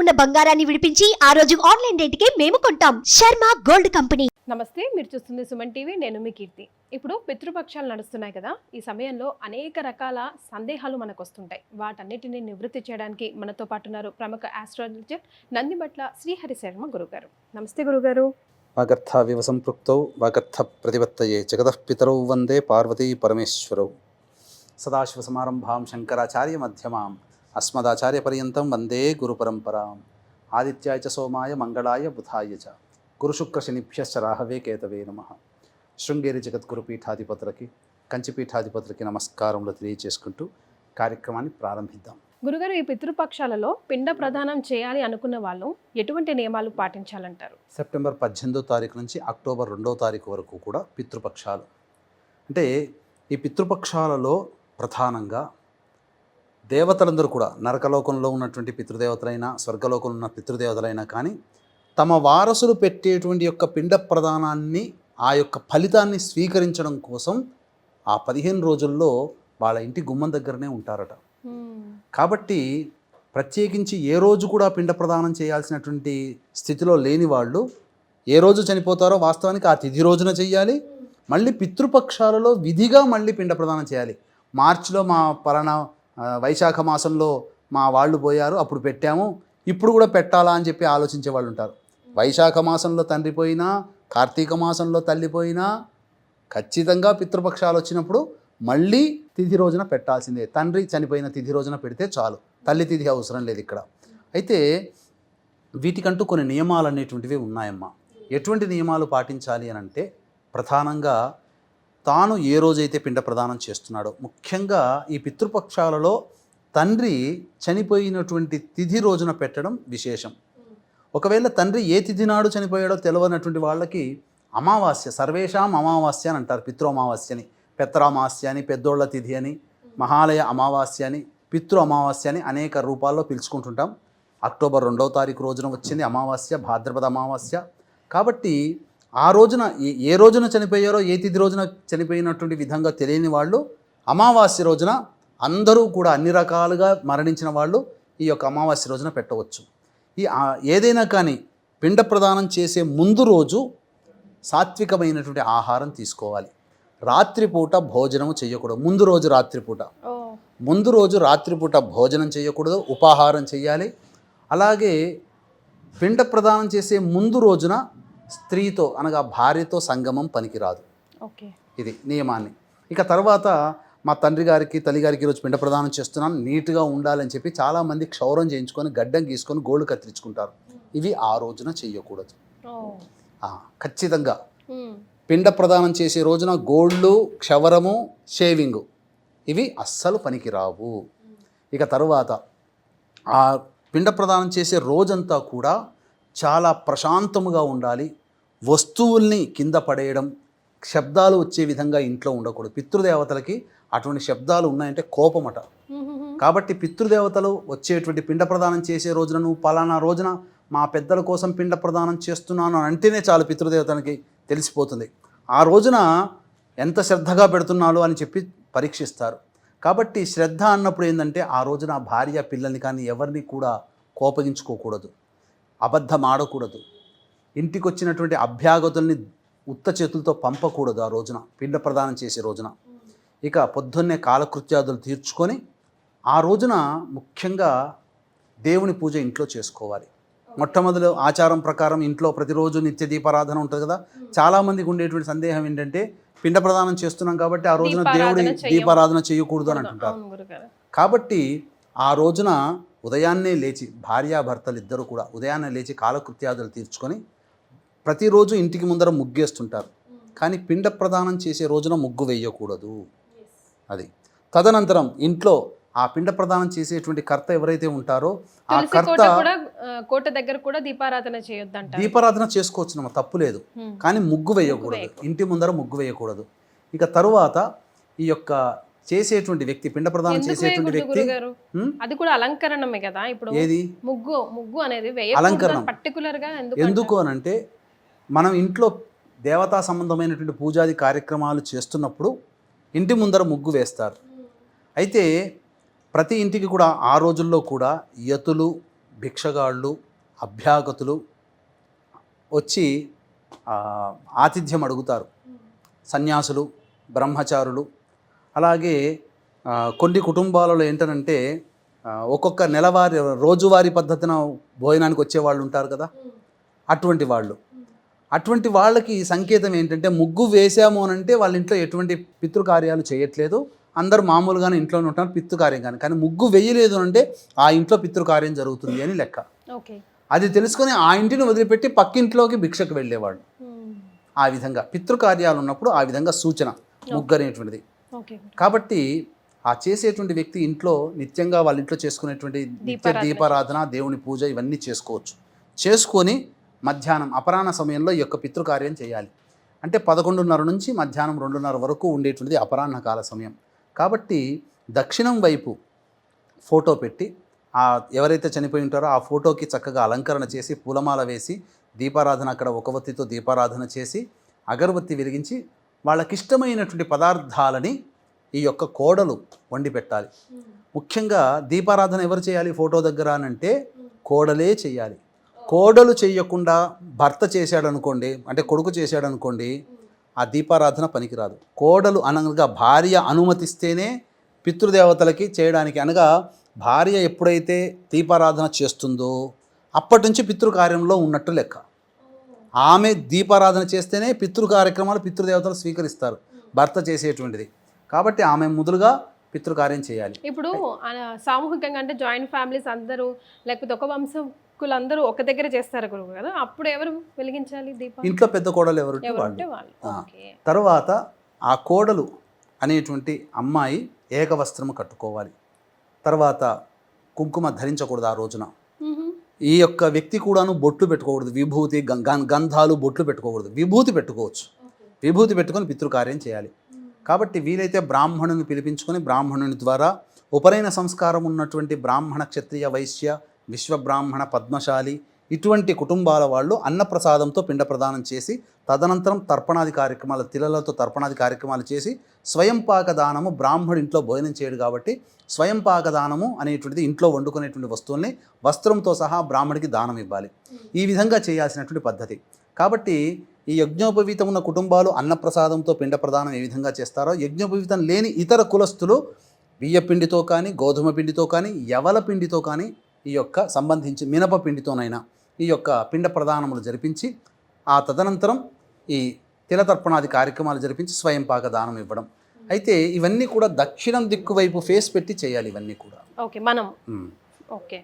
ఉన్న బంగారాన్ని విడిపించి ఆ రోజు ఆన్లైన్ రేటుకే మేము కొంటాం. Sharma gold company. నమస్తే మీరు చూస్తుంది సుమన్ టీవీ నేను మీ కీర్తి. ఇప్పుడు పితృపక్షాలు నడుస్తున్నాయి కదా ఈ సమయంలో అనేక రకాల సందేహాలు మనకు వస్తుంటాయి. వాటన్నిటిని నివృత్తి చేయడానికి మనతో పాటు ఉన్నారు ప్రముఖ ఆస్ట్రాలజర్ నందిబట్ల శ్రీహరి శర్మ గురుగారు. నమస్తే గురుగారు. వాగర్థావివ సంపృక్తౌ వాగర్థ ప్రతిపత్తయే జగతః పితరౌ వందే పార్వతీ పరమేశ్వరౌ. సదాశివసమారంభాం శంకరాచార్య మధ్యమాం. అస్మదాచార్యపర్యంతం వందే గురుపరంపరాం. ఆదిత్యాయ చ సోమాయ మంగళాయ బుధాయ చ. గురుశుక్రశనిభ్యశ్చ రాహవే కేతవే నమ. శృంగేరి జగద్గురు పీఠాధిపతులకి కంచిపీఠాధిపతులకి నమస్కారములు తెలియజేసుకుంటూ కార్యక్రమాన్ని ప్రారంభిద్దాం. గురుగారు ఈ పితృపక్షాలలో పిండ ప్రదానం చేయాలి అనుకున్న వాళ్ళు ఎటువంటి నియమాలు పాటించాలంటారు? సెప్టెంబర్ పద్దెనిమిదో తారీఖు నుంచి అక్టోబర్ రెండో తారీఖు వరకు కూడా పితృపక్షాలు. అంటే ఈ పితృపక్షాలలో ప్రధానంగా దేవతలందరూ కూడా నరకలోకంలో ఉన్నటువంటి పితృదేవతలైనా స్వర్గలోకంలో ఉన్న పితృదేవతలైనా కానీ తమ వారసులు పెట్టేటువంటి యొక్క పిండ ప్రదానాన్ని ఆ యొక్క ఫలితాన్ని స్వీకరించడం కోసం ఆ పదిహేను రోజుల్లో వాళ్ళ ఇంటి గుమ్మం దగ్గరనే ఉంటారట. కాబట్టి ప్రత్యేకించి ఏ రోజు కూడా పిండ ప్రదానం చేయాల్సినటువంటి స్థితిలో లేని వాళ్ళు ఏ రోజు చనిపోతారో వాస్తవానికి ఆ తిథి రోజున చెయ్యాలి. మళ్ళీ పితృపక్షాలలో విధిగా మళ్ళీ పిండ ప్రదానం చేయాలి. మార్చిలో మా పలానా వైశాఖ మాసంలో మా వాళ్ళు పోయారు అప్పుడు పెట్టాము. ఇప్పుడు కూడా పెట్టాలా అని చెప్పి ఆలోచించే వాళ్ళు ఉంటారు. వైశాఖ మాసంలో తండ్రి పోయినా కార్తీక మాసంలో తల్లి పోయినా ఖచ్చితంగా పితృపక్షాలు వచ్చినప్పుడు మళ్ళీ తిథి రోజున పెట్టాల్సిందే. తండ్రి చనిపోయిన తిథి రోజున పెడితే చాలు. తల్లి తిథి అవసరం లేదు ఇక్కడ. అయితే వీటికంటూ కొన్ని నియమాలు అనేటువంటివి ఉన్నాయమ్మా. ఎటువంటి నియమాలు పాటించాలి అని అంటే ప్రధానంగా తాను ఏ రోజైతే పిండ ప్రదానం చేస్తున్నాడో ముఖ్యంగా ఈ పితృపక్షాలలో తండ్రి చనిపోయినటువంటి తిథి రోజున పెట్టడం విశేషం. ఒకవేళ తండ్రి ఏ తిథి నాడు చనిపోయాడో తెలియనటువంటి వాళ్ళకి అమావాస్య సర్వేషాం అమావాస్య అని అంటారు పితృ అమావాస్యని. పెత్తరామాస్య అని పెద్దోళ్ళ తిథి అని మహాలయ అమావాస్య అని పితృ అమావాస్య అని అనేక రూపాల్లో పిలుచుకుంటుంటాం. అక్టోబర్ రెండవ తారీఖు రోజున వచ్చింది అమావాస్య భాద్రపద అమావాస్య. కాబట్టి ఆ రోజున ఏ- ఏ రోజున చనిపోయారో ఏ తిథి రోజున చనిపోయినటువంటి విధంగా తెలియని వాళ్ళు అమావాస్య రోజున అందరూ కూడా అన్ని రకాలుగా మరణించిన వాళ్ళు ఈ యొక్క అమావాస్య రోజున పెట్టవచ్చు. ఈ ఏదైనా కానీ పిండ ప్రదానం చేసే ముందు రోజు సాత్వికమైనటువంటి ఆహారం తీసుకోవాలి. రాత్రిపూట భోజనము చేయకూడదు. ముందు రోజు రాత్రిపూట. ముందు రోజు రాత్రిపూట భోజనం చేయకూడదు ఉపాహారం చేయాలి. అలాగే పిండ ప్రదానం చేసే ముందు రోజున స్త్రీతో అనగా భార్యతో సంగమం పనికిరాదు. ఓకే. ఇది నియమాన్ని. ఇక తర్వాత మా తండ్రి గారికి తల్లి గారికి ఈరోజు పిండ ప్రదానం చేస్తున్నాను. నీట్గా ఉండాలని చెప్పి చాలామంది క్షౌరం చేయించుకొని గడ్డం గీసుకొని గోళ్ళు కత్తిరించుకుంటారు. ఇవి ఆ రోజున ఆ, ఖచ్చితంగా. పిండ ప్రదానం చేసే రోజున గోళ్ళు క్షవరము షేవింగు ఇవి అస్సలు పనికిరావు. ఇక తరువాత ఆ పిండ ప్రదానం చేసే రోజంతా కూడా చాలా ప్రశాంతముగా ఉండాలి. వస్తువుల్ని కింద పడేయడం శబ్దాలు వచ్చే విధంగా ఇంట్లో ఉండకూడదు. పితృదేవతలకి అటువంటి శబ్దాలు ఉన్నాయంటే కోపమట. కాబట్టి పితృదేవతలు వచ్చేటువంటి పిండ ప్రదానం చేసే రోజున నువ్వు పలానా రోజున మా పెద్దల కోసం పిండ ప్రదానం చేస్తున్నాను అని అంటేనే చాలు పితృదేవతనికి తెలిసిపోతుంది. ఆ రోజున ఎంత శ్రద్ధగా పెడుతున్నాడు అని చెప్పి పరీక్షిస్తారు. కాబట్టి శ్రద్ధ అన్నప్పుడు ఏంటంటే ఆ రోజున భార్య పిల్లల్ని కానీ ఎవరిని కూడా కోపగించుకోకూడదు. అబద్ధం ఆడకూడదు ఇంటికి వచ్చినటువంటి అభ్యాగతుల్ని ఉత్త చేతులతో పంపకూడదు ఆ రోజున పిండ ప్రదానం చేసే రోజున. ఇక పొద్దున్నే కాలకృత్యాదులు తీర్చుకొని ఆ రోజున ముఖ్యంగా దేవుని పూజ ఇంట్లో చేసుకోవాలి. మొట్టమొదలు ఆచారం ప్రకారం ఇంట్లో ప్రతిరోజు నిత్య దీపారాధన ఉంటుంది కదా చాలామందికి ఉండేటువంటి సందేహం ఏంటంటే పిండ ప్రదానం చేస్తున్నాం కాబట్టి ఆ రోజున దేవుడి దీపారాధన చేయకూడదు అని అంటుంటారు. కాబట్టి ఆ రోజున ఉదయాన్నే లేచి భార్యాభర్తలు ఇద్దరు కూడా ఉదయాన్నే లేచి కాలకృత్యాదులు తీర్చుకొని ప్రతిరోజు ఇంటికి ముందర ముగ్గేస్తుంటారు. కానీ పిండ ప్రదానం చేసే రోజున ముగ్గు వేయకూడదు. అది. తదనంతరం ఇంట్లో ఆ పిండ ప్రదానం చేసేటువంటి కర్త ఎవరైతే ఉంటారో ఆ కర్త కోట దగ్గర కూడా దీపారాధన చేయొద్దంట దీపారాధన చేసుకోవచ్చు తప్పు లేదు. కానీ ముగ్గు వేయకూడదు. ఇంటి ముందర ముగ్గు వేయకూడదు. ఇక తరువాత ఈ యొక్క చేసేటువంటి వ్యక్తి పిండ ప్రదానం చేసేటువంటి వ్యక్తి? అది కూడా అలంకరణమే కదా ఇప్పుడు. ఏది? ముగ్గు ముగ్గు అనేది అలంకరణం. పర్టికులర్గా ఎందుకు అని అంటే మనం ఇంట్లో దేవతా సంబంధమైనటువంటి పూజాది కార్యక్రమాలు చేస్తున్నప్పుడు ఇంటి ముందర ముగ్గు వేస్తారు. అయితే ప్రతి ఇంటికి కూడా ఆ రోజుల్లో కూడా యతులు భిక్షగాళ్ళు అభ్యాగతులు వచ్చి ఆతిథ్యం అడుగుతారు. సన్యాసులు బ్రహ్మచారులు అలాగే కొన్ని కుటుంబాలలో ఏంటనంటే ఒక్కొక్క నెలవారి రోజువారీ పద్ధతిన భోజనానికి వచ్చే వాళ్ళు ఉంటారు కదా? అటువంటి వాళ్ళు. అటువంటి వాళ్ళకి సంకేతం ఏంటంటే ముగ్గు వేసాము అని అంటే వాళ్ళ ఇంట్లో ఎటువంటి పితృకార్యాలు చేయట్లేదు. అందరూ మామూలుగానే ఇంట్లోనే ఉంటారు పితృకార్యం కానీ. కానీ ముగ్గు వేయలేదు అని అంటే ఆ ఇంట్లో పితృకార్యం జరుగుతుంది అని లెక్క. అది తెలుసుకొని ఆ ఇంటిని వదిలిపెట్టి పక్కింట్లోకి భిక్షకు వెళ్ళేవాళ్ళు. ఆ విధంగా పితృకార్యాలు ఉన్నప్పుడు ఆ విధంగా సూచన ముగ్గు అనేటువంటిది. కాబట్టి ఆ చేసేటువంటి వ్యక్తి ఇంట్లో నిత్యంగా వాళ్ళ ఇంట్లో చేసుకునేటువంటి నిత్య దీపారాధన. దేవుని పూజ ఇవన్నీ చేసుకోవచ్చు. చేసుకొని మధ్యాహ్నం అపరాహ్న సమయంలో ఈ యొక్క పితృకార్యం చేయాలి. అంటే పదకొండున్నర నుంచి మధ్యాహ్నం రెండున్నర వరకు ఉండేటువంటిది అపరాహ్న కాల సమయం. కాబట్టి దక్షిణం వైపు ఫోటో పెట్టి ఆ ఎవరైతే చనిపోయి ఉంటారో ఆ ఫోటోకి చక్కగా అలంకరణ చేసి పూలమాల వేసి దీపారాధన అక్కడ ఒక ఒత్తితో దీపారాధన చేసి అగరబత్తి వెలిగించి వాళ్ళకిష్టమైనటువంటి పదార్థాలని ఈ యొక్క కోడలు వండి పెట్టాలి ముఖ్యంగా దీపారాధన ఎవరు చేయాలి? ఫోటో దగ్గర అని అంటే కోడలే చేయాలి. కోడలు చేయకుండా భర్త చేశాడనుకోండి అంటే కొడుకు చేశాడనుకోండి ఆ దీపారాధన పనికిరాదు. కోడలు అనగా భార్య అనుమతిస్తేనే పితృదేవతలకి చేయడానికి అనగా భార్య ఎప్పుడైతే దీపారాధన చేస్తుందో అప్పటి నుంచి పితృకార్యంలో ఉన్నట్టు లెక్క. ఆమె దీపారాధన చేస్తేనే పితృ కార్యక్రమాలు పితృదేవతలు స్వీకరిస్తారు. భర్త చేసేటువంటిది. కాబట్టి ఆమె మొదలుగా పితృకార్యం చేయాలి. ఇప్పుడు సామూహికంగా అంటే జాయింట్ ఫ్యామిలీస్ అందరూ లేకపోతే ఒక వంశకులందరూ ఒక దగ్గర చేస్తారు గురువు కదా అప్పుడు ఎవరు వెలిగించాలి దీపం? ఇంట్లో పెద్ద కోడలు ఎవరు తర్వాత ఆ కోడలు అనేటువంటి అమ్మాయి ఏకవస్త్రము కట్టుకోవాలి. తర్వాత కుంకుమ ధరించకూడదు ఆ రోజున. ఈ యొక్క వ్యక్తి కూడాను బొట్లు పెట్టుకోకూడదు. విభూతి గం- గం- గంధాలు బొట్లు పెట్టుకోకూడదు. విభూతి పెట్టుకోవచ్చు. విభూతి పెట్టుకొని పితృకార్యం చేయాలి. కాబట్టి వీలైతే బ్రాహ్మణుని పిలిపించుకొని బ్రాహ్మణుని ద్వారా ఉపనయన సంస్కారం ఉన్నటువంటి బ్రాహ్మణ క్షత్రియ వైశ్య విశ్వబ్రాహ్మణ పద్మశాలి ఇటువంటి కుటుంబాల వాళ్ళు అన్నప్రసాదంతో పిండ ప్రదానం చేసి తదనంతరం తర్పణాది కార్యక్రమాలు తిలలతో తర్పణాది కార్యక్రమాలు చేసి స్వయంపాక దానము బ్రాహ్మడు ఇంట్లో భోజనం చేయడు కాబట్టి స్వయంపాక దానము అనేటువంటిది ఇంట్లో వండుకునేటువంటి వస్తువుల్ని వస్త్రంతో సహా బ్రాహ్మడికి దానం ఇవ్వాలి. ఈ విధంగా చేయాల్సినటువంటి పద్ధతి. కాబట్టి ఈ యజ్ఞోపవీతం ఉన్న కుటుంబాలు అన్నప్రసాదంతో పిండ ప్రదానం ఏ విధంగా చేస్తారో యజ్ఞోపవీతం లేని ఇతర కులస్తులు బియ్య పిండితో కానీ గోధుమ పిండితో కానీ యవల పిండితో కానీ ఈ యొక్క సంబంధించి మినప పిండితోనైనా ఈ యొక్క పిండ ప్రదానములు జరిపించి ఆ తదనంతరం ఈ తిలతర్పణాది కార్యక్రమాలు జరిపించి స్వయం పాక దానం ఇవ్వడం. అయితే ఇవన్నీ కూడా దక్షిణం దిక్కు వైపు ఫేస్ పెట్టి చేయాలి ఇవన్నీ కూడా. ఓకే మనం. Okay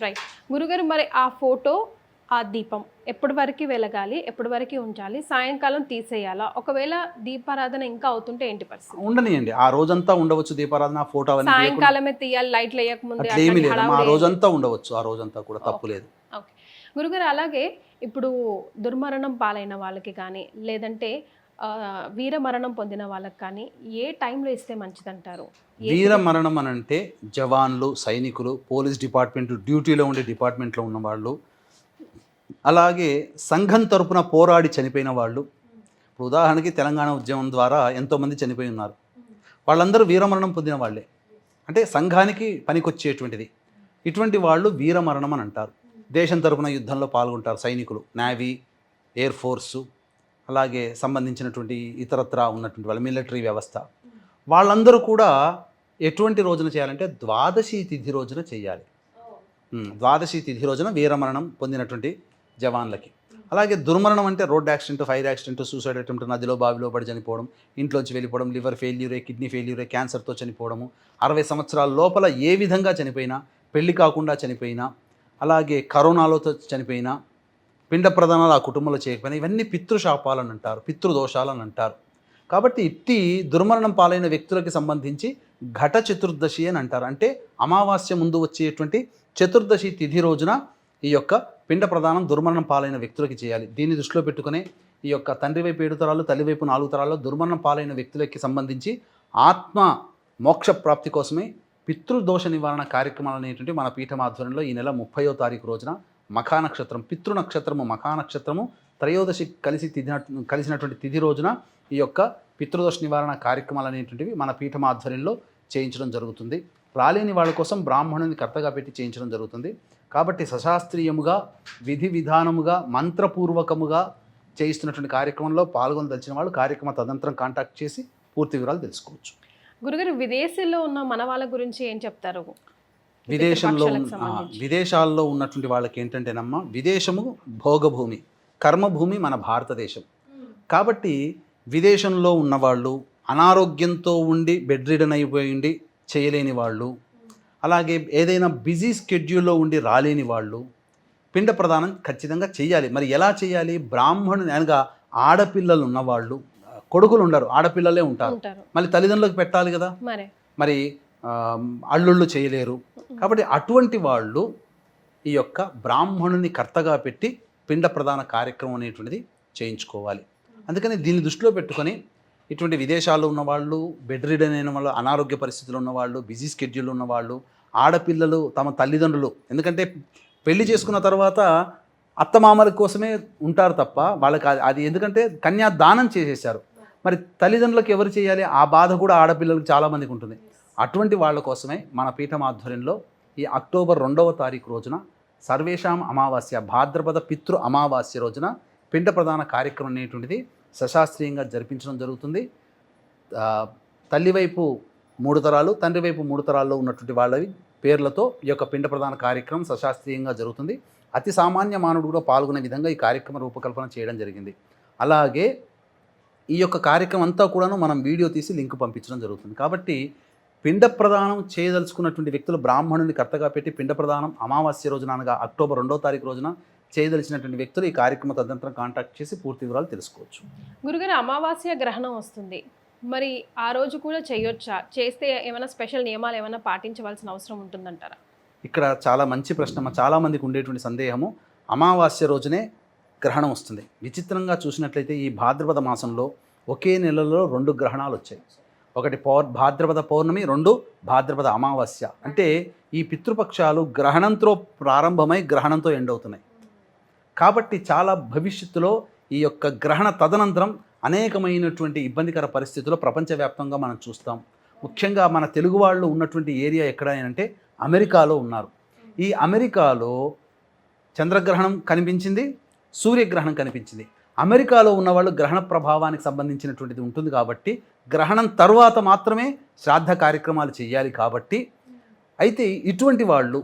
right. గురుగారు మరి ఆ ఫోటో ఆ దీపం ఎప్పటి వరకు వెలగాలి ఎప్పటి వరకు ఉంచాలి సాయంకాలం తీసేయాలా? ఒకవేళ దీపారాధన ఇంకా అవుతుంటే ఏంటి పరిస్థితి? ఉండనియండి. ఆ రోజంతా ఉండవచ్చు దీపారాధన ఫోటో. సాయంకాలమే తీయాలి లైట్లు వేయకముందే ఏమీ లేదు. ఆ రోజంతా ఉండవచ్చు ఆ రోజంతా కూడా తప్పు లేదు. ఓకే. గురుగారు అలాగే ఇప్పుడు దుర్మరణం పాలైన వాళ్ళకి కానీ లేదంటే వీరమరణం పొందిన వాళ్ళకి కానీ ఏ టైంలో ఇస్తే మంచిదంటారు? వీరమరణం అని అంటే జవాన్లు సైనికులు పోలీస్ డిపార్ట్మెంట్ డ్యూటీలో ఉండే డిపార్ట్మెంట్లో ఉన్న వాళ్ళు అలాగే సంఘం తరపున పోరాడి చనిపోయిన వాళ్ళు. ఇప్పుడు ఉదాహరణకి తెలంగాణ ఉద్యమం ద్వారా ఎంతోమంది చనిపోయి ఉన్నారు. వాళ్ళందరూ వీరమరణం పొందిన వాళ్ళే. అంటే సంఘానికి పనికొచ్చేటువంటిది. ఇటువంటి వాళ్ళు వీరమరణం అని అంటారు. దేశం తరపున యుద్ధంలో పాల్గొంటారు సైనికులు నేవీ ఎయిర్ ఫోర్సు అలాగే సంబంధించినటువంటి ఇతరత్రా ఉన్నటువంటి వాళ్ళ మిలిటరీ వ్యవస్థ. వాళ్ళందరూ కూడా ఎటువంటి రోజున చేయాలంటే ద్వాదశి తిథి రోజున చేయాలి. ద్వాదశి తిథి రోజున వీరమరణం పొందినటువంటి జవాన్లకి. అలాగే దుర్మరణం అంటే road accident fire accident suicide attempt నదిలో బావిలో పడి చనిపోవడం ఇంట్లోంచి వెళ్ళిపోవడం లివర్ ఫెయిల్యూరే కిడ్నీ ఫెయిల్యూరే క్యాన్సర్తో చనిపోవడము అరవై సంవత్సరాల లోపల ఏ విధంగా చనిపోయినా పెళ్ళి కాకుండా చనిపోయినా అలాగే కరోనాలతో చనిపోయినా పిండ ప్రధానాలు ఆ కుటుంబంలో చేయకపోయినా ఇవన్నీ పితృశాపాలని అంటారు పితృదోషాలని అంటారు. కాబట్టి ఇట్టి దుర్మరణం పాలైన వ్యక్తులకి సంబంధించి ఘట చతుర్దశి అని అంటారు. అంటే అమావాస్య ముందు వచ్చేటువంటి చతుర్దశి తిథి రోజున ఈ యొక్క పిండ ప్రధానం దుర్మరణం పాలైన వ్యక్తులకి చేయాలి. దీన్ని దృష్టిలో పెట్టుకునే ఈ యొక్క తండ్రి వైపు ఏడు తరాలు తల్లి వైపు నాలుగు తరాల్లో దుర్మరణం పాలైన వ్యక్తులకి సంబంధించి ఆత్మ మోక్ష ప్రాప్తి కోసమే పితృదోష నివారణ కార్యక్రమాలు అనేటువంటి మన పీఠం ఆధ్వర్యంలో ఈ నెల ముప్పయో తారీఖు రోజున మఖా నక్షత్రం పితృ నక్షత్రము మఖా నక్షత్రము త్రయోదశి కలిసి తిథి కలిసినటువంటి తిథి రోజున ఈ యొక్క పితృదోష నివారణ కార్యక్రమాలు అనేటువంటివి మన పీఠం ఆధ్వర్యంలో చేయించడం జరుగుతుంది. రాలేని వాళ్ళ కోసం బ్రాహ్మణుని కర్తగా పెట్టి చేయించడం జరుగుతుంది. కాబట్టి సశాస్త్రీయముగా విధి విధానముగా మంత్రపూర్వకముగా చేయిస్తున్నటువంటి కార్యక్రమంలో పాల్గొనదలిచిన వాళ్ళు కార్యక్రమ తదనంతరం కాంటాక్ట్ చేసి పూర్తి వివరాలు తెలుసుకోవచ్చు. గురుగారు విదేశీలో ఉన్న మన వాళ్ళ గురించి ఏం చెప్తారు? విదేశంలో. విదేశాల్లో ఉన్నటువంటి వాళ్ళకి ఏంటంటేనమ్మా విదేశము భోగభూమి కర్మభూమి మన భారతదేశం. కాబట్టి విదేశంలో ఉన్నవాళ్ళు అనారోగ్యంతో ఉండి బెడ్ రిడన్ అయిపోయి ఉండి చేయలేని వాళ్ళు అలాగే ఏదైనా బిజీ స్కెడ్యూల్లో ఉండి రాలేని వాళ్ళు పిండ ప్రదానం ఖచ్చితంగా చేయాలి. మరి ఎలా చేయాలి? బ్రాహ్మణుని అనగా ఆడపిల్లలు ఉన్నవాళ్ళు కొడుకులు ఉండరు ఆడపిల్లలే ఉంటారు. మళ్ళీ తల్లిదండ్రులకు పెట్టాలి కదా? మరే. అల్లుళ్ళు చేయలేరు. కాబట్టి అటువంటి వాళ్ళు ఈ యొక్క బ్రాహ్మణుని కర్తగా పెట్టి పిండ ప్రధాన కార్యక్రమం అనేటువంటిది చేయించుకోవాలి. అందుకని దీన్ని దృష్టిలో పెట్టుకొని ఇటువంటి విదేశాల్లో ఉన్నవాళ్ళు బెడ్ రిడన్ అయిన వాళ్ళు అనారోగ్య పరిస్థితులు ఉన్నవాళ్ళు బిజీ స్కెడ్యూల్ ఉన్నవాళ్ళు ఆడపిల్లలు తమ తల్లిదండ్రులు ఎందుకంటే పెళ్ళి చేసుకున్న తర్వాత అత్తమామల కోసమే ఉంటారు తప్ప వాళ్ళకి అది- అది ఎందుకంటే కన్యా దానం చేసేసారు మరి తల్లిదండ్రులకు ఎవరు చేయాలి? ఆ బాధ కూడా ఆడపిల్లలకు చాలామందికి ఉంటుంది. అటువంటి వాళ్ళ కోసమే మన పీఠం ఆధ్వర్యంలో ఈ అక్టోబర్ రెండవ తారీఖు రోజున సర్వేషాం అమావాస్య భాద్రపద పితృ అమావాస్య రోజున పిండ ప్రధాన కార్యక్రమం అనేటువంటిది సశాస్త్రీయంగా జరిపించడం జరుగుతుంది. తల్లివైపు మూడు తరాలు తండ్రి వైపు మూడు తరాల్లో ఉన్నటువంటి వాళ్ళవి పేర్లతో ఈ యొక్క పిండ ప్రధాన కార్యక్రమం సశాస్త్రీయంగా జరుగుతుంది. అతి సామాన్య మానవుడు కూడా పాల్గొనే విధంగా ఈ కార్యక్రమ రూపకల్పన చేయడం జరిగింది. అలాగే ఈ యొక్క కార్యక్రమం అంతా కూడాను మనం వీడియో తీసి లింక్ పంపించడం జరుగుతుంది. కాబట్టి పిండ ప్రదానం చేయదలుచుకున్నటువంటి వ్యక్తులు బ్రాహ్మణుని కర్తగా పెట్టి పిండ ప్రదానం అమావాస్య రోజున అనగా అక్టోబర్ రెండో తారీఖు రోజున చేయదలిచినటువంటి వ్యక్తులు ఈ కార్యక్రమ తదనంతరం కాంటాక్ట్ చేసి పూర్తి వివరాలు తెలుసుకోవచ్చు. గురుగారు అమావాస్య గ్రహణం వస్తుంది. మరి ఆ రోజు కూడా చేయొచ్చా? చేస్తే ఏమైనా స్పెషల్ నియమాలు ఏమైనా పాటించవలసిన అవసరం ఉంటుందంటారా? ఇక్కడ చాలా మంచి ప్రశ్న చాలామందికి ఉండేటువంటి సందేహము. అమావాస్య రోజునే గ్రహణం వస్తుంది. విచిత్రంగా చూసినట్లయితే ఈ భాద్రపద మాసంలో ఒకే నెలలో రెండు గ్రహణాలు వచ్చాయి. ఒకటి పౌర్ భాద్రపద పౌర్ణమి రెండు భాద్రపద అమావాస్య. అంటే ఈ పితృపక్షాలు గ్రహణంతో ప్రారంభమై గ్రహణంతో ఎండ్ అవుతున్నాయి. కాబట్టి చాలా భవిష్యత్తులో ఈ యొక్క గ్రహణ తదనంతరం అనేకమైనటువంటి ఇబ్బందికర పరిస్థితుల్లో ప్రపంచవ్యాప్తంగా మనం చూస్తాం. ముఖ్యంగా మన తెలుగు వాళ్ళు ఉన్నటువంటి ఏరియా ఎక్కడ అంటే అమెరికాలో ఉన్నారు. ఈ అమెరికాలో చంద్రగ్రహణం కనిపించింది. సూర్యగ్రహణం కనిపించింది. అమెరికాలో ఉన్నవాళ్ళు గ్రహణ ప్రభావానికి సంబంధించినటువంటిది ఉంటుంది కాబట్టి గ్రహణం తర్వాత మాత్రమే శ్రాద్ధ కార్యక్రమాలు చేయాలి కాబట్టి అయితే ఇటువంటి వాళ్ళు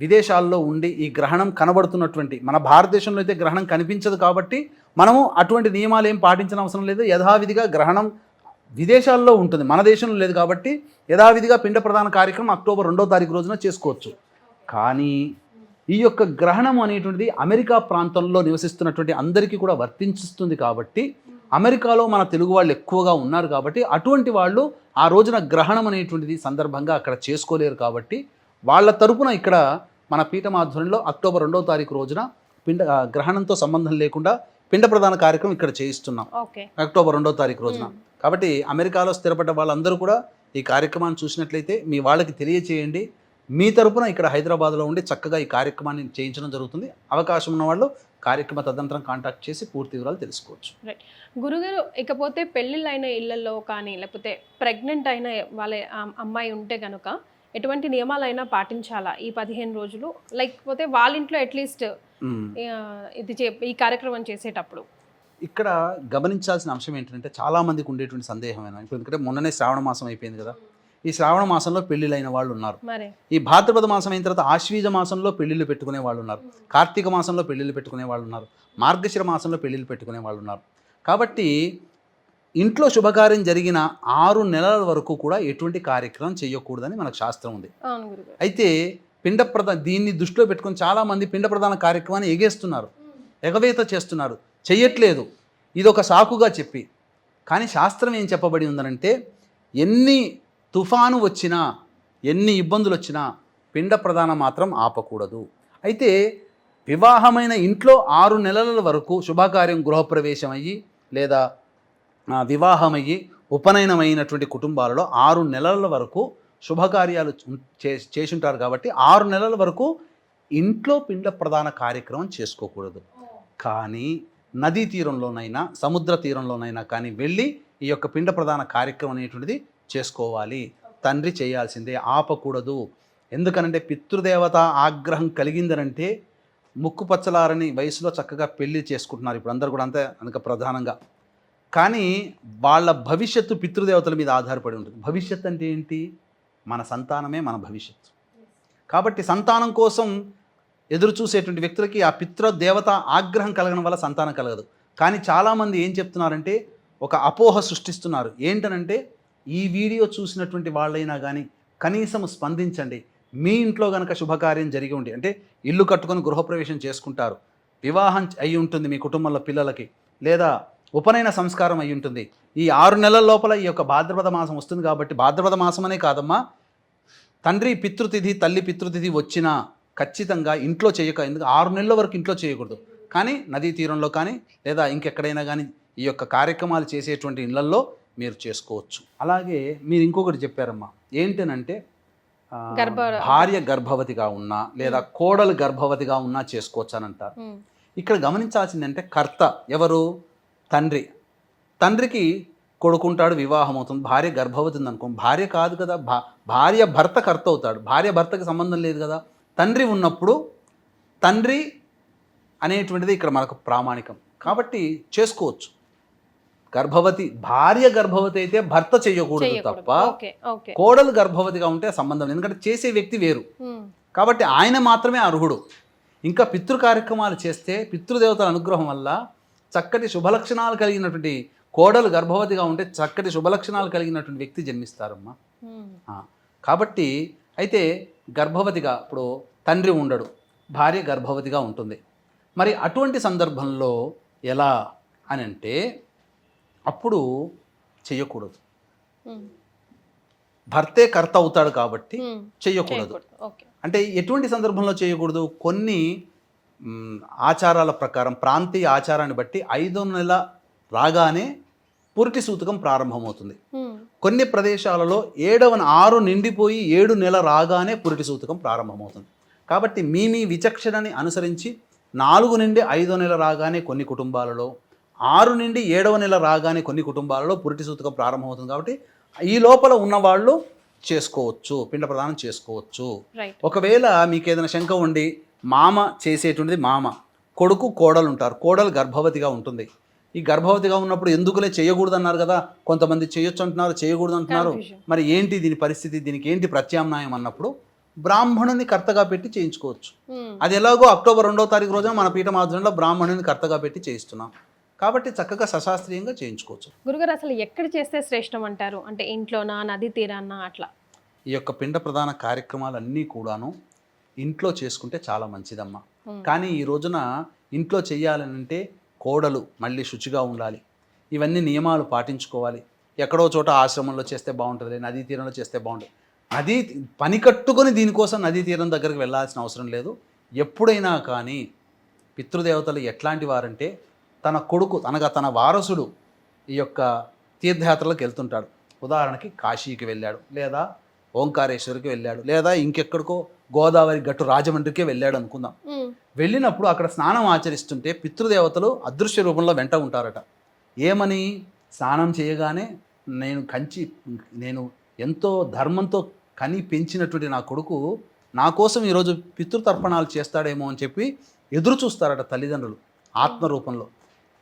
విదేశాల్లో ఉండి ఈ గ్రహణం కనబడుతున్నటువంటి మన భారతదేశంలో అయితే గ్రహణం కనిపించదు కాబట్టి మనము అటువంటి నియమాలు ఏం పాటించిన అవసరం లేదు. యథావిధిగా గ్రహణం విదేశాల్లో ఉంటుంది. మన దేశంలో లేదు కాబట్టి యథావిధిగా పిండ ప్రధాన కార్యక్రమం అక్టోబర్ రెండో తారీఖు రోజున చేసుకోవచ్చు. కానీ ఈ యొక్క గ్రహణం అనేటువంటిది అమెరికా ప్రాంతంలో నివసిస్తున్నటువంటి అందరికీ కూడా వర్తించుతుంది కాబట్టి అమెరికాలో మన తెలుగు వాళ్ళు ఎక్కువగా ఉన్నారు కాబట్టి అటువంటి వాళ్ళు ఆ రోజున గ్రహణం అనేటువంటిది సందర్భంగా అక్కడ చేసుకోలేరు కాబట్టి వాళ్ళ తరపున ఇక్కడ మన పీఠం ఆధ్వర్యంలో అక్టోబర్ రెండవ తారీఖు రోజున పిండ గ్రహణంతో సంబంధం లేకుండా పిండ ప్రధాన కార్యక్రమం ఇక్కడ చేయిస్తున్నాం. అక్టోబర్ రెండో తారీఖు రోజున. కాబట్టి అమెరికాలో స్థిరపడ్డ వాళ్ళందరూ కూడా ఈ కార్యక్రమాన్ని చూసినట్లయితే మీ వాళ్ళకి తెలియచేయండి. మీ తరపున ఇక్కడ హైదరాబాద్లో ఉండి చక్కగా ఈ కార్యక్రమాన్ని చేయించడం జరుగుతుంది. అవకాశం ఉన్న వాళ్ళు కార్యక్రమ తదనంతరం కాంటాక్ట్ చేసి పూర్తి వివరాలు తెలుసుకోవచ్చు. గురుగారు ఇకపోతే పెళ్ళిళ్ళైన ఇళ్ళలో కానీ లేకపోతే ప్రెగ్నెంట్ అయిన వాళ్ళ అమ్మాయి ఉంటే గనుక ఎటువంటి నియమాలైనా పాటించాలా ఈ పదిహేను రోజులు? లేకపోతే వాళ్ళ ఇంట్లో అట్లీస్ట్. ఇది ఈ కార్యక్రమం చేసేటప్పుడు? ఇక్కడ గమనించాల్సిన అంశం ఏంటంటే చాలా మందికి ఉండేటువంటి సందేహమైన? ఎందుకంటే మొన్ననే శ్రావణ మాసం అయిపోయింది కదా. ఈ శ్రావణ మాసంలో పెళ్ళిళ్ళైన వాళ్ళు ఉన్నారు ఈ భాద్రపద మాసం అయిన తర్వాత ఆశ్వీజ మాసంలో పెళ్ళిళ్ళు పెట్టుకునే వాళ్ళు ఉన్నారు కార్తీక మాసంలో పెళ్ళిళ్ళు పెట్టుకునే వాళ్ళు ఉన్నారు మార్గశిర మాసంలో పెళ్ళిళ్ళు పెట్టుకునే వాళ్ళు ఉన్నారు కాబట్టి ఇంట్లో శుభకార్యం జరిగిన ఆరు నెలల వరకు కూడా ఎటువంటి కార్యక్రమం చేయకూడదని మనకు శాస్త్రం ఉంది. అయితే పిండ ప్రధా దీన్ని దృష్టిలో పెట్టుకొని చాలామంది పిండ ప్రధాన కార్యక్రమాన్ని ఎగేస్తున్నారు. ఎగవేత చేస్తున్నారు. చెయ్యట్లేదు. ఇది ఒక సాకుగా చెప్పి. కానీ శాస్త్రం ఏం చెప్పబడి ఉందనంటే ఎన్ని తుఫాను వచ్చినా ఎన్ని ఇబ్బందులు వచ్చినా పిండ ప్రదానం మాత్రం ఆపకూడదు. అయితే వివాహమైన ఇంట్లో ఆరు నెలల వరకు శుభకార్యం గృహప్రవేశం అయ్యి లేదా వివాహమయ్యి ఉపనయనమైనటువంటి కుటుంబాలలో ఆరు నెలల వరకు శుభకార్యాలు చు- చే చేసుంటారు కాబట్టి ఆరు నెలల వరకు ఇంట్లో పిండ ప్రధాన కార్యక్రమం చేసుకోకూడదు. కానీ నదీ తీరంలోనైనా సముద్ర తీరంలోనైనా కానీ వెళ్ళి ఈ యొక్క పిండ ప్రధాన కార్యక్రమం అనేటువంటిది చేసుకోవాలి. తండ్రి చేయాల్సిందే ఆపకూడదు. ఎందుకనంటే పితృదేవత ఆగ్రహం కలిగిందనంటే ముక్కుపచ్చలారని వయసులో చక్కగా పెళ్ళి చేసుకుంటున్నారు. ఇప్పుడు అందరు కూడా అంతే అందుక ప్రధానంగా. కానీ వాళ్ళ భవిష్యత్తు పితృదేవతల మీద ఆధారపడి ఉంటుంది. భవిష్యత్ అంటే ఏంటి? మన సంతానమే మన భవిష్యత్తు. కాబట్టి సంతానం కోసం ఎదురు చూసేటువంటి వ్యక్తులకి ఆ పితృదేవత ఆగ్రహం కలగడం వల్ల సంతానం కలగదు. కానీ చాలామంది ఏం చెప్తున్నారంటే ఒక అపోహ సృష్టిస్తున్నారు. ఏంటనంటే ఈ వీడియో చూసినటువంటి వాళ్ళైనా కానీ కనీసం స్పందించండి. మీ ఇంట్లో కనుక శుభకార్యం జరిగి ఉండి అంటే ఇల్లు కట్టుకొని గృహప్రవేశం చేసుకుంటారు. వివాహం అయి ఉంటుంది మీ కుటుంబంలో పిల్లలకి. లేదా ఉపనయన సంస్కారం అయి ఉంటుంది. ఈ ఆరు నెలల లోపల ఈ యొక్క భాద్రపద మాసం వస్తుంది కాబట్టి భాద్రపద మాసమనే కాదమ్మా. తండ్రి పితృతిథి తల్లి పితృతిథి వచ్చినా ఖచ్చితంగా ఇంట్లో చేయక ఎందుకు? ఆరు నెలల వరకు ఇంట్లో చేయకూడదు. కానీ నదీ తీరంలో కానీ లేదా ఇంకెక్కడైనా కానీ ఈ యొక్క కార్యక్రమాలు చేసేటువంటి ఇళ్ళల్లో మీరు చేసుకోవచ్చు. అలాగే మీరు ఇంకొకటి చెప్పారమ్మా. ఏంటనంటే భార్య గర్భవతిగా ఉన్నా లేదా కోడలు గర్భవతిగా ఉన్నా చేసుకోవచ్చు అని అంటారు ఇక్కడ గమనించాల్సిందంటే కర్త ఎవరు? తండ్రి. తండ్రికి కొడుకుంటాడు వివాహం అవుతుంది భార్య గర్భవతి ఉంది అనుకో భార్య కాదు కదా భా భార్య భర్త కర్త అవుతాడు. భార్య భర్తకి సంబంధం లేదు కదా. తండ్రి ఉన్నప్పుడు తండ్రి అనేటువంటిది ఇక్కడ మనకు ప్రామాణికం. కాబట్టి చేసుకోవచ్చు. గర్భవతి భార్య గర్భవతి అయితే భర్త చేయకూడదు చెయ్యకూడదు. తప్ప కోడలు గర్భవతిగా ఉంటే సంబంధం. ఎందుకంటే చేసే వ్యక్తి వేరు. కాబట్టి ఆయన మాత్రమే అర్హుడు. ఇంకా పితృ కార్యక్రమాలు చేస్తే పితృదేవతల అనుగ్రహం వల్ల చక్కటి శుభలక్షణాలు కలిగినటువంటి కోడలు గర్భవతిగా ఉంటే చక్కటి శుభలక్షణాలు కలిగినటువంటి వ్యక్తి జన్మిస్తారమ్మా. కాబట్టి అయితే గర్భవతిగా ఇప్పుడు తండ్రి ఉండడు భార్య గర్భవతిగా ఉంటుంది. మరి అటువంటి సందర్భంలో ఎలా అని అంటే అప్పుడు చేయకూడదు ఉమ్, భర్తే కర్త అవుతాడు కాబట్టి. ఓకే. అంటే ఎటువంటి సందర్భంలో చేయకూడదు కొన్ని ఆచారాల ప్రకారం ప్రాంతీయ ఆచారాన్ని బట్టి ఐదో నెల రాగానే పురిటి సూతకం ప్రారంభమవుతుంది. కొన్ని ప్రదేశాలలో ఏడవ ఆరు నిండిపోయి ఏడు నెల రాగానే పురిటి సూతకం ప్రారంభమవుతుంది. కాబట్టి మీ మీ విచక్షణని అనుసరించి నాలుగు నుండి ఐదో నెల రాగానే కొన్ని కుటుంబాలలో ఆరు నుండి ఏడవ నెల రాగానే కొన్ని కుటుంబాలలో పురిటి సూతకం ప్రారంభమవుతుంది కాబట్టి ఈ లోపల ఉన్నవాళ్ళు చేసుకోవచ్చు పిండ ప్రదానం చేసుకోవచ్చు. ఒకవేళ మీకు ఏదైనా శంక ఉండి మామ చేసేటువంటిది మామ కొడుకు కోడలు ఉంటారు కోడలు గర్భవతిగా ఉంటుంది. ఈ గర్భవతిగా ఉన్నప్పుడు ఎందుకులే చేయకూడదు అన్నారు కదా? కొంతమంది చేయొచ్చు అంటున్నారు చేయకూడదు అంటున్నారు. మరి ఏంటి దీని పరిస్థితి? దీనికి ఏంటి ప్రత్యామ్నాయం అన్నప్పుడు బ్రాహ్మణుని కర్తగా పెట్టి చేయించుకోవచ్చు. ఉమ్, అది ఎలాగో అక్టోబర్ రెండో తారీఖు రోజున మన పీఠం ఆధ్వర్యంలో బ్రాహ్మణుని కర్తగా పెట్టి చేయిస్తున్నాం. కాబట్టి చక్కగా సశాస్త్రీయంగా చేయించుకోవచ్చు. గురుగారు అసలు ఎక్కడ చేస్తే శ్రేష్టం అంటారు? అంటే ఇంట్లోనా నది తీరానా అట్లా? ఈ యొక్క పిండ ప్రధాన కార్యక్రమాలన్నీ కూడాను ఇంట్లో చేసుకుంటే చాలా మంచిదమ్మా. కానీ ఈ రోజున ఇంట్లో చెయ్యాలనంటే కోడలు మళ్ళీ శుచిగా ఉండాలి. ఇవన్నీ నియమాలు పాటించుకోవాలి. ఎక్కడో చోట ఆశ్రమంలో చేస్తే బాగుంటుంది నదీ తీరంలో చేస్తే బాగుంటుంది. నదీ పని కట్టుకొని దీనికోసం నదీ తీరం దగ్గరికి వెళ్ళాల్సిన అవసరం లేదు. ఎప్పుడైనా కానీ పితృదేవతలు ఎట్లాంటి వారంటే తన కొడుకు అనగా తన వారసుడు ఈ యొక్క తీర్థయాత్రలకు వెళ్తుంటాడు. ఉదాహరణకి కాశీకి వెళ్ళాడు లేదా ఓంకారేశ్వరికి వెళ్ళాడు లేదా ఇంకెక్కడికో గోదావరి గట్టు రాజమండ్రికే వెళ్ళాడు అనుకుందాం. వెళ్ళినప్పుడు అక్కడ స్నానం ఆచరిస్తుంటే పితృదేవతలు అదృశ్య రూపంలో వెంట ఉంటారట. ఏమని? స్నానం చేయగానే నేను కంచి నేను ఎంతో ధర్మంతో కని పెంచినటువంటి నా కొడుకు నా కోసం ఈరోజు పితృతర్పణాలు చేస్తాడేమో అని చెప్పి ఎదురు చూస్తారట తల్లిదండ్రులు ఆత్మరూపంలో.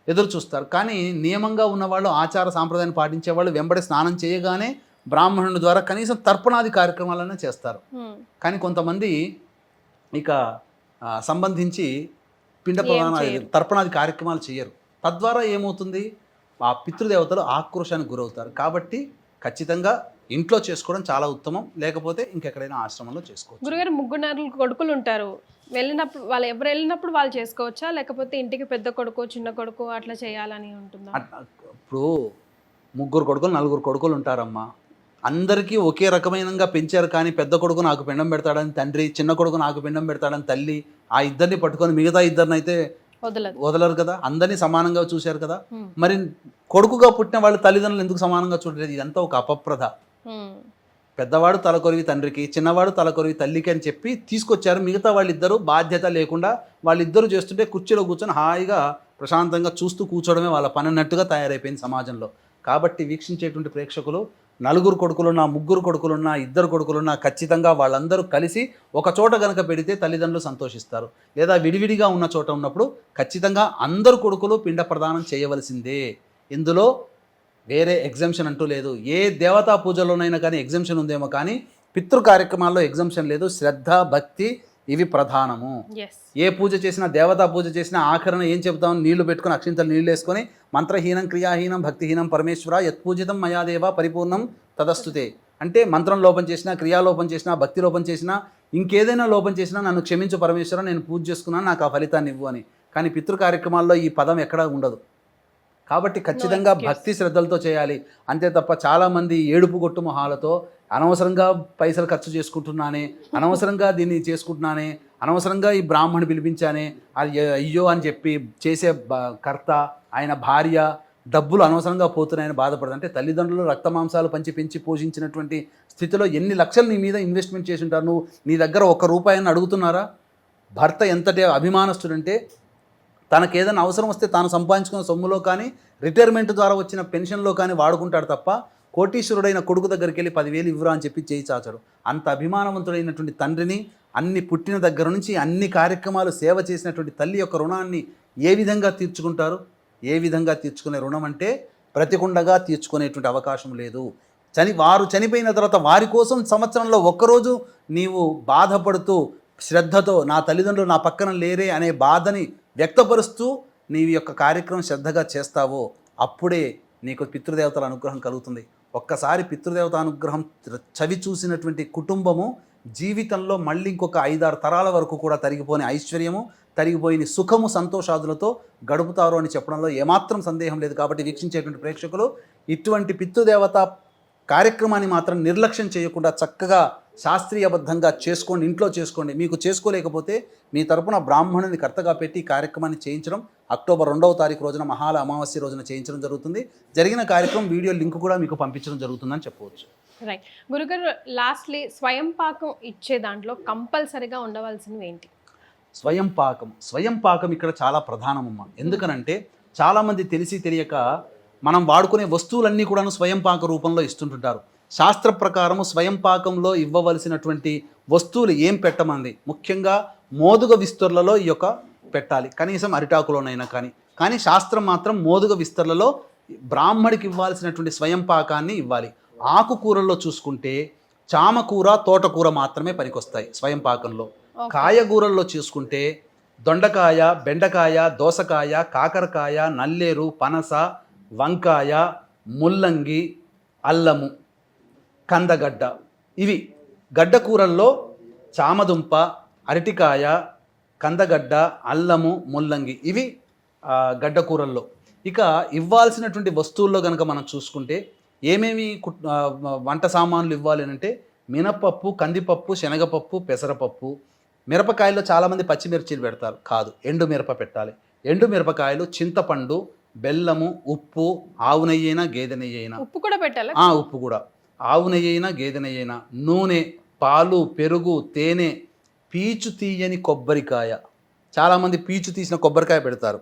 ఎదురు చూస్తారు. కానీ నియమంగా ఉన్నవాళ్ళు ఆచార సాంప్రదాయాన్ని పాటించేవాళ్ళు వెంబడి స్నానం చేయగానే బ్రాహ్మణుడి ద్వారా కనీసం తర్పణాది కార్యక్రమాలనే చేస్తారు. కానీ కొంతమంది ఇక సంబంధించి పిండ ప్రధాన. తర్పణాది కార్యక్రమాలు చేయరు. తద్వారా ఏమవుతుంది? ఆ పితృదేవతలు ఆక్రోశానికి గురవుతారు. కాబట్టి ఖచ్చితంగా ఇంట్లో చేసుకోవడం చాలా ఉత్తమం. లేకపోతే ఇంకెక్కడైనా ఆశ్రమంలో చేసుకోవచ్చు. గురుగారు ముగ్గురు కొడుకులు ఉంటారు. వెళ్ళినప్పుడు వాళ్ళు ఎవరు వెళ్ళినప్పుడు వాళ్ళు చేసుకోవచ్చా? లేకపోతే ఇంటికి పెద్ద కొడుకు చిన్న కొడుకు అట్లా చేయాలని ఉంటుందా? ఇప్పుడు ముగ్గురు కొడుకులు నలుగురు కొడుకులు ఉంటారమ్మా. అందరికీ ఒకే రకమైనగా పెంచారు కానీ పెద్ద కొడుకు నాకు పిండం పెడతాడని తండ్రి చిన్న కొడుకు నాకు పిండం పెడతాడని తల్లి ఆ ఇద్దరిని పట్టుకొని మిగతా ఇద్దరిని అయితే వదలరు కదా? అందరినీ సమానంగా చూశారు కదా? మరి కొడుకుగా పుట్టిన వాళ్ళ తల్లిదండ్రులు ఎందుకు సమానంగా చూడలేదు? ఇదంతా ఒక అపప్రథ. ఉమ్, పెద్దవాడు తలకొరివి తండ్రికి చిన్నవాడు తలకొరివి తల్లికి అని చెప్పి తీసుకొచ్చారు. మిగతా వాళ్ళిద్దరూ బాధ్యత లేకుండా వాళ్ళిద్దరూ చేస్తుంటే కుర్చీలో కూర్చొని హాయిగా ప్రశాంతంగా చూస్తూ కూర్చోవడమే వాళ్ళ పని అన్నట్టుగా తయారైపోయింది సమాజంలో. కాబట్టి వీక్షించేటువంటి ప్రేక్షకులు నలుగురు కొడుకులున్నా ముగ్గురు కొడుకులున్నా ఇద్దరు కొడుకులున్నా ఖచ్చితంగా వాళ్ళందరూ కలిసి ఒక చోట కనుక పెడితే తల్లిదండ్రులు సంతోషిస్తారు. లేదా విడివిడిగా ఉన్న చోట ఉన్నప్పుడు ఖచ్చితంగా అందరు కొడుకులు పిండ ప్రదానం చేయవలసిందే. ఇందులో వేరే ఎగ్జంప్షన్ అంటూ లేదు. ఏ దేవతా పూజలోనైనా కానీ ఎగ్జంప్షన్ ఉందేమో కానీ పితృ కార్యక్రమాల్లో ఎగ్జంప్షన్ లేదు. శ్రద్ధ భక్తి ఇవి ప్రధానము. ఏ పూజ చేసినా దేవతా పూజ చేసినా ఆఖరణ ఏం చెప్తాం నీళ్ళు పెట్టుకొని అక్షింతలు నీళ్ళు వేసుకొని మంత్రహీనం క్రియాహీనం భక్తిహీనం పరమేశ్వర యత్పూజితం మయాదేవ పరిపూర్ణం తదస్తుతే. అంటే మంత్రం లోపం చేసినా క్రియాలోపం చేసినా భక్తి లోపం చేసినా ఇంకేదైనా లోపం చేసినా నన్ను క్షమించు పరమేశ్వర నేను పూజ చేసుకున్నాను నాకు ఆ ఫలితాన్ని ఇవ్వు అని. కానీ పితృ కార్యక్రమాల్లో ఈ పదం ఎక్కడా ఉండదు. కాబట్టి ఖచ్చితంగా. భక్తి శ్రద్ధలతో చేయాలి. అంతే తప్ప చాలామంది ఏడుపు కొట్టు మొహాలతో అనవసరంగా పైసలు ఖర్చు చేసుకుంటున్నానే అనవసరంగా దీన్ని చేసుకుంటున్నానే అనవసరంగా ఈ బ్రాహ్మణి పిలిపించానే అది అయ్యో అని చెప్పి చేసే కర్త ఆయన భార్య డబ్బులు అనవసరంగా పోతున్నాయని బాధపడదు. అంటే తల్లిదండ్రులు రక్త మాంసాలు పంచి పెంచి పోషించినటువంటి స్థితిలో ఎన్ని లక్షలు నీ మీద ఇన్వెస్ట్మెంట్ చేసి ఉంటారు? నువ్వు నీ దగ్గర ఒక్క రూపాయని అడుగుతున్నారా? భర్త ఎంతటి అభిమానస్తుడంటే తనకు ఏదైనా అవసరం వస్తే తాను సంపాదించుకున్న సొమ్ములో కానీ రిటైర్మెంట్ ద్వారా వచ్చిన పెన్షన్లో కానీ వాడుకుంటాడు తప్ప కోటీశ్వరుడైన కొడుకు దగ్గరికి వెళ్ళి పదివేలు ఇవ్వరా అని చెప్పి చేయి చాచాడు. అంత అభిమానవంతుడైనటువంటి తండ్రిని అన్ని పుట్టిన దగ్గర నుంచి అన్ని కార్యక్రమాలు సేవ చేసినటువంటి తల్లి యొక్క రుణాన్ని ఏ విధంగా తీర్చుకుంటారు? ఏ విధంగా తీర్చుకునే రుణం అంటే ప్రతికుండగా తీర్చుకునేటువంటి అవకాశం లేదు. చని వారు చనిపోయిన తర్వాత వారి కోసం సంవత్సరంలో ఒక్కరోజు నీవు బాధపడుతూ శ్రద్ధతో నా తల్లిదండ్రులు నా పక్కన లేరే అనే బాధని వ్యక్తపరుస్తూ నీ యొక్క కార్యక్రమం శ్రద్ధగా చేస్తావో అప్పుడే నీకు పితృదేవతల అనుగ్రహం కలుగుతుంది. ఒక్కసారి పితృదేవత అనుగ్రహం చవి చూసినటువంటి కుటుంబము జీవితంలో మళ్ళీ ఇంకొక ఐదారు తరాల వరకు కూడా తరిగిపోని ఐశ్వర్యము తరిగిపోయిన సుఖము సంతోషాదులతో గడుపుతారు అని చెప్పడంలో ఏమాత్రం సందేహం లేదు. కాబట్టి వీక్షించేటువంటి ప్రేక్షకులు ఇటువంటి పితృదేవత కార్యక్రమాన్ని మాత్రం నిర్లక్ష్యం చేయకుండా చక్కగా శాస్త్రీయబద్ధంగా చేసుకోండి ఇంట్లో చేసుకోండి. మీకు చేసుకోలేకపోతే మీ తరపున బ్రాహ్మణుని కర్తగా పెట్టి కార్యక్రమాన్ని చేయించడం అక్టోబర్ రెండవ తారీఖు రోజున మహాల అమావాస్య రోజున చేయించడం జరుగుతుంది. జరిగిన కార్యక్రమం వీడియో లింక్ కూడా మీకు పంపించడం జరుగుతుందని చెప్పవచ్చు. రైట్ గురుగారు లాస్ట్లీ స్వయం పాకం ఇచ్చే దాంట్లో కంపల్సరిగా ఉండవలసినవి ఏంటి? స్వయం పాకం. స్వయం పాకం ఇక్కడ చాలా ప్రధానమమ్మ. ఎందుకనంటే చాలామంది తెలిసి తెలియక మనం వాడుకునే వస్తువులన్నీ కూడాను స్వయం పాక రూపంలో ఇస్తుంటుంటారు. శాస్త్ర ప్రకారము స్వయం పాకంలో ఇవ్వవలసినటువంటి వస్తువులు ఏం పెట్టమంది? ముఖ్యంగా మోదుగ విస్తర్లలో ఈ యొక్క పెట్టాలి. కనీసం అరిటాకులోనైనా కానీ. కానీ శాస్త్రం మాత్రం మోదుగ విస్తర్లలో బ్రాహ్మడికి ఇవ్వాల్సినటువంటి స్వయం పాకాన్ని ఇవ్వాలి. ఆకుకూరల్లో చూసుకుంటే చామకూర తోటకూర మాత్రమే పనికొస్తాయి స్వయం పాకంలో. కాయగూరల్లో చూసుకుంటే దొండకాయ బెండకాయ దోసకాయ కాకరకాయ నల్లేరు పనస వంకాయ ముల్లంగి అల్లము. కందగడ్డ. ఇవి గడ్డ కూరల్లో చామదుంప అరటికాయ కందగడ్డ అల్లము ముల్లంగి ఇవి గడ్డ కూరల్లో. ఇక ఇవ్వాల్సినటువంటి వస్తువుల్లో కనుక మనం చూసుకుంటే ఏమేమి వంట సామాన్లు ఇవ్వాలి అని అంటే మినపప్పు కందిపప్పు శనగపప్పు పెసరపప్పు. మిరపకాయల్లో చాలామంది పచ్చిమిర్చిలు పెడతారు. కాదు ఎండు మిరప పెట్టాలి. ఎండు మిరపకాయలు చింతపండు బెల్లము ఉప్పు ఆవు నెయ్యి అయినా గేదె నెయ్యి అయినా ఉప్పు కూడా పెట్టాలా? ఆ ఉప్పు కూడా. ఆవు నెయ్యి అయినా గేదె నెయ్యి అయినా నూనె పాలు పెరుగు తేనె పీచు తీయని కొబ్బరికాయ. చాలామంది పీచు తీసిన కొబ్బరికాయ పెడతారు.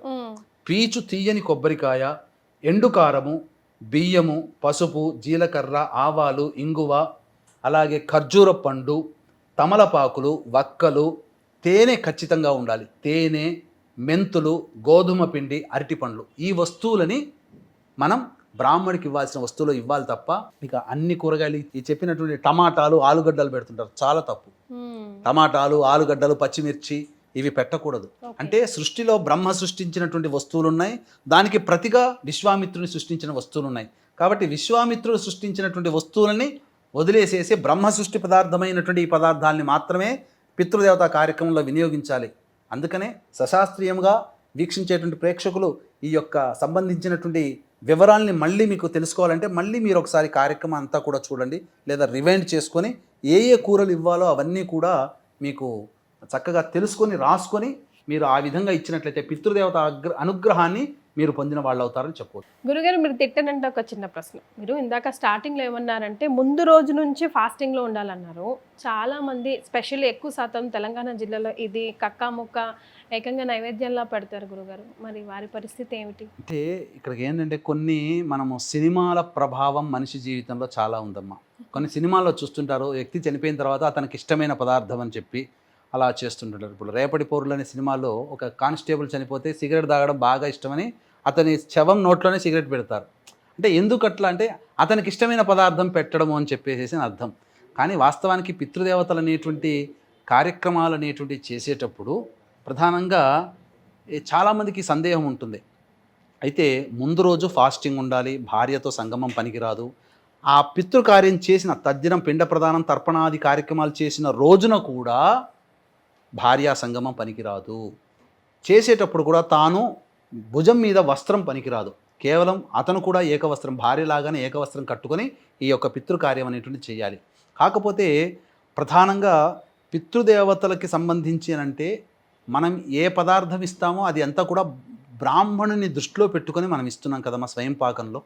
పీచు తీయని కొబ్బరికాయ ఎండు కారము బియ్యము పసుపు జీలకర్ర ఆవాలు ఇంగువ అలాగే ఖర్జూర పండు తమలపాకులు వక్కలు తేనె ఖచ్చితంగా ఉండాలి. తేనె మెంతులు గోధుమ పిండి అరటిపండ్లు ఈ వస్తువులని మనం బ్రాహ్మడికి ఇవ్వాల్సిన వస్తువులు ఇవ్వాలి తప్ప ఇక అన్ని కూరగాయలు ఈ చెప్పినటువంటి టమాటాలు ఆలుగడ్డలు పెడుతుంటారు. చాలా తప్పు. టమాటాలు ఆలుగడ్డలు పచ్చిమిర్చి ఇవి పెట్టకూడదు. అంటే సృష్టిలో బ్రహ్మ సృష్టించినటువంటి వస్తువులు ఉన్నాయి దానికి ప్రతిగా విశ్వామిత్రుని సృష్టించిన వస్తువులు ఉన్నాయి కాబట్టి విశ్వామిత్రుడు సృష్టించినటువంటి వస్తువులని వదిలేసేసి బ్రహ్మ సృష్టి పదార్థమైనటువంటి ఈ పదార్థాలని మాత్రమే పితృదేవత కార్యక్రమంలో వినియోగించాలి. అందుకనే సశాస్త్రీయంగా వీక్షించేటువంటి ప్రేక్షకులు ఈ యొక్క సంబంధించినటువంటి వివరాల్ని మళ్ళీ మీకు తెలుసుకోవాలంటే మళ్ళీ మీరు ఒకసారి కార్యక్రమం అంతా కూడా చూడండి లేదా రివైండ్ చేసుకొని ఏ ఏ కూరలు ఇవ్వాలో అవన్నీ కూడా మీకు చక్కగా తెలుసుకొని రాసుకొని మీరు ఆ విధంగా ఇచ్చినట్లయితే పితృదేవత అగ్ర అనుగ్రహాన్ని మీరు పొందిన వాళ్ళు అవుతారని చెప్పవచ్చు. గురుగారు మీరు తిట్టనంటే ఒక చిన్న ప్రశ్న. మీరు ఇందాక స్టార్టింగ్లో ఏమన్నారంటే ముందు రోజు నుంచి ఫాస్టింగ్లో ఉండాలన్నారు. చాలామంది స్పెషల్లీ ఎక్కువ శాతం తెలంగాణ జిల్లాలో ఇది కక్కా ముక్క ఏకంగా నైవేద్యంలా పెడతారు గురుగారు. మరి వారి పరిస్థితి ఏమిటి? అంటే ఇక్కడికి ఏంటంటే కొన్ని మనము సినిమాల ప్రభావం మనిషి జీవితంలో చాలా ఉందమ్మా. కొన్ని సినిమాల్లో చూస్తుంటారు వ్యక్తి చనిపోయిన తర్వాత అతనికి ఇష్టమైన పదార్థం అని చెప్పి అలా చేస్తుంటారు ఇప్పుడు రేపటి పౌరులు అనే సినిమాలో ఒక కానిస్టేబుల్ చనిపోతే సిగరెట్ తాగడం బాగా ఇష్టమని అతని శవం నోట్లోనే సిగరెట్ పెడతారు. అంటే ఎందుకు అట్లా అంటే అతనికి ఇష్టమైన పదార్థం పెట్టడము అని చెప్పేసి అర్థం. కానీ వాస్తవానికి పితృదేవతలు అనేటువంటి కార్యక్రమాలు అనేటువంటి చేసేటప్పుడు ప్రధానంగా చాలామందికి సందేహం ఉంటుంది. అయితే ముందు రోజు ఫాస్టింగ్ ఉండాలి భార్యతో సంగమం పనికిరాదు. ఆ పితృకార్యం చేసిన తద్దినం పిండ ప్రదానం తర్పణాది కార్యక్రమాలు చేసిన రోజున కూడా భార్యా సంగమం పనికిరాదు. చేసేటప్పుడు కూడా తాను భుజం మీద వస్త్రం పనికిరాదు. కేవలం అతను కూడా ఏకవస్త్రం భార్యలాగానే ఏకవస్త్రం కట్టుకొని ఈ యొక్క పితృకార్యం అనేటువంటి చేయాలి. కాకపోతే ప్రధానంగా పితృదేవతలకి సంబంధించి అంటే మనం ఏ పదార్థం ఇస్తామో అది అంతా కూడా బ్రాహ్మణుని దృష్టిలో పెట్టుకొని మనం ఇస్తున్నాం కదమ్మా స్వయం పాకంలో.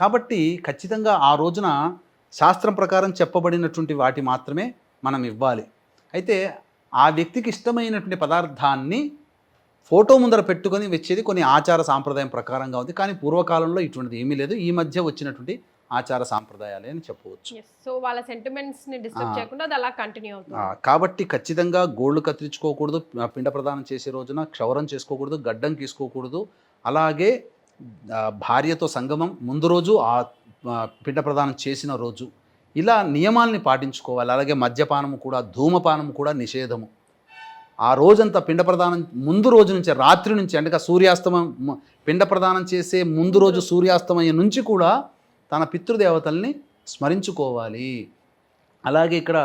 కాబట్టి ఖచ్చితంగా ఆ రోజున శాస్త్రం ప్రకారం చెప్పబడినటువంటి వాటి మాత్రమే మనం ఇవ్వాలి. అయితే ఆ వ్యక్తికి ఇష్టమైనటువంటి పదార్థాన్ని ఫోటో ముందర పెట్టుకొని వచ్చేది కొన్ని ఆచార సాంప్రదాయం ప్రకారంగా ఉంది. కానీ పూర్వకాలంలో ఇటువంటిది ఏమీ లేదు. ఈ మధ్య వచ్చినటువంటి ఆచార సాంప్రదాయాలే అని చెప్పవచ్చు. సో వాళ్ళ సెంటిమెంట్స్ని డిస్టర్బ్. చేయకుండా అది అలా కంటిన్యూ అవుతుంది. కాబట్టి ఖచ్చితంగా గోళ్ళు కత్తిరించుకోకూడదు పిండ ప్రదానం చేసే రోజున క్షౌరం చేసుకోకూడదు గడ్డం గీసుకోకూడదు. అలాగే భార్యతో సంగమం ముందు రోజు ఆ పిండ ప్రదానం చేసిన రోజు ఇలా నియమాల్ని పాటించుకోవాలి. అలాగే మద్యపానము కూడా ధూమపానము కూడా నిషేధము. ఆ రోజంతా పిండ ప్రదానం ముందు రోజు నుంచి రాత్రి నుంచి అంటే సూర్యాస్తమం మ- పిండ ప్రదానం చేసే ముందు రోజు సూర్యాస్తమయం నుంచి కూడా తన పితృదేవతల్ని స్మరించుకోవాలి. అలాగే ఇక్కడ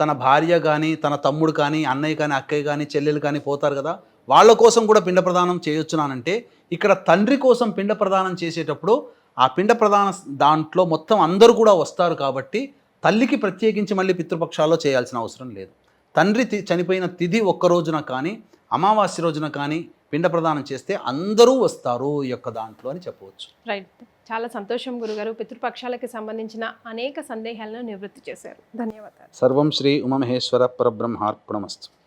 తన భార్య కానీ తన తమ్ముడు కానీ అన్నయ్య కానీ అక్కయ్య కానీ చెల్లెలు కానీ పోతారు కదా వాళ్ళ కోసం కూడా పిండ ప్రదానం చేయొచ్చునానంటే ఇక్కడ తండ్రి కోసం పిండ ప్రదానం చేసేటప్పుడు ఆ పిండ ప్రదాన దాంట్లో మొత్తం అందరూ కూడా వస్తారు కాబట్టి తల్లికి ప్రత్యేకించి మళ్ళీ పితృపక్షాల్లో చేయాల్సిన అవసరం లేదు. తండ్రి చనిపోయిన తిథి ఒక్క రోజున కానీ అమావాస్య రోజున కానీ పిండ ప్రదానం చేస్తే అందరూ వస్తారు ఈ యొక్క దాంట్లో అని చెప్పవచ్చు. రైట్. చాలా సంతోషం గురుగారు. పితృపక్షాలకు సంబంధించిన అనేక సందేహాలను నివృత్తి చేశారు. ధన్యవాదాలు. సర్వం శ్రీ ఉమమహేశ్వర పరబ్రహ్మార్పణమస్తు.